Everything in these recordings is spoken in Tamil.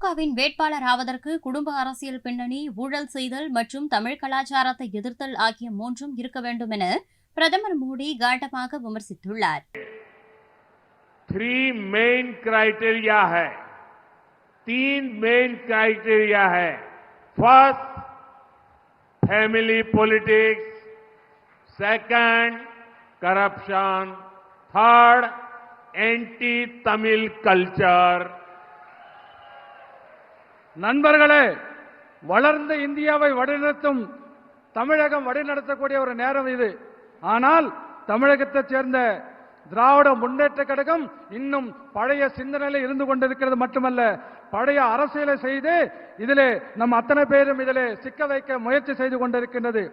திமுகவின் வேட்பாளர் ஆவதற்கு குடும்ப அரசியல் பின்னணி ஊழல் செய்தல் மற்றும் தமிழ் கலாச்சாரத்தை எதிர்த்தல் ஆகிய மூன்றும் இருக்க வேண்டும் என பிரதமர் மோடி காட்டமாக விமர்சித்துள்ளார் थ्री मेन क्राइटेरिया है तीन मेन क्राइटेरिया है first family politics second corruption third anti Tamil culture நண்பர்களே வளர்ந்த இந்தியாவை வழிநடத்தும் தமிழகம் வழிநடத்தக்கூடிய ஒரு நேரம் இது. ஆனால் தமிழகத்தைச் சேர்ந்த திராவிட முன்னேற்ற கழகம் இன்னும் பழைய சிந்தனையில் இருந்து கொண்டிருக்கிறது மட்டுமல்ல பழைய அரசியலை செய்து இதிலே நம் அத்தனை பேரும் இதிலே சிக்க வைக்க முயற்சி செய்து கொண்டிருக்கின்றது.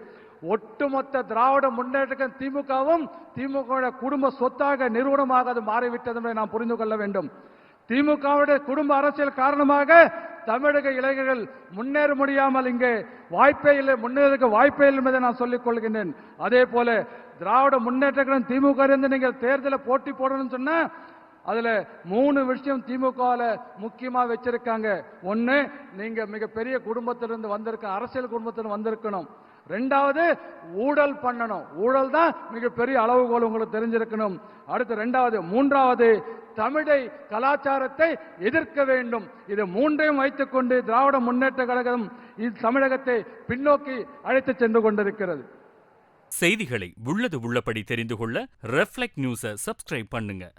ஒட்டுமொத்த திராவிட முன்னேற்ற திமுகவும் திமுக குடும்ப சொத்தாக நிறுவனமாக அது மாறிவிட்டது என்பதை நாம் புரிந்து கொள்ள வேண்டும். திமுகவுடைய குடும்ப அரசியல் காரணமாக தமிழக இளைஞர்கள் முன்னேற முடியாமல் இங்கே வாய்ப்பே இல்லை முன்னேறதுக்கு வாய்ப்பே இல்லை என்பதை நான் சொல்லிக் கொள்கின்றேன். அதே போல திராவிட முன்னேற்ற கழகம் திமுக இருந்து நீங்கள் தேர்தலை போட்டி போடணும்னு சொன்னா அதுல மூணு விஷயம் திமுகவில் முக்கியமா வச்சிருக்காங்க. ஒன்று நீங்க மிகப்பெரிய குடும்பத்திலிருந்து வந்திருக்க அரசியல் குடும்பத்திலிருந்து வந்திருக்கணும். ரெண்டாவது ஊழல் பண்ணணும். ஊழல் தான் மிகப்பெரிய அளவுகோல் உங்களுக்கு தெரிஞ்சிருக்கணும். அடுத்து ரெண்டாவது மூன்றாவது தமிழை கலாச்சாரத்தை எதிர்க்க வேண்டும். இது மூன்றையும் வைத்துக்கொண்டு திராவிட முன்னேற்ற கழகம் தமிழகத்தை பின்னோக்கி அழைத்து சென்று கொண்டிருக்கிறது. செய்திகளை உள்ளது உள்ளபடி தெரிந்து கொள்ள ரெஃப்ளெக்ட் நியூஸை சப்ஸ்கிரைப் பண்ணுங்க.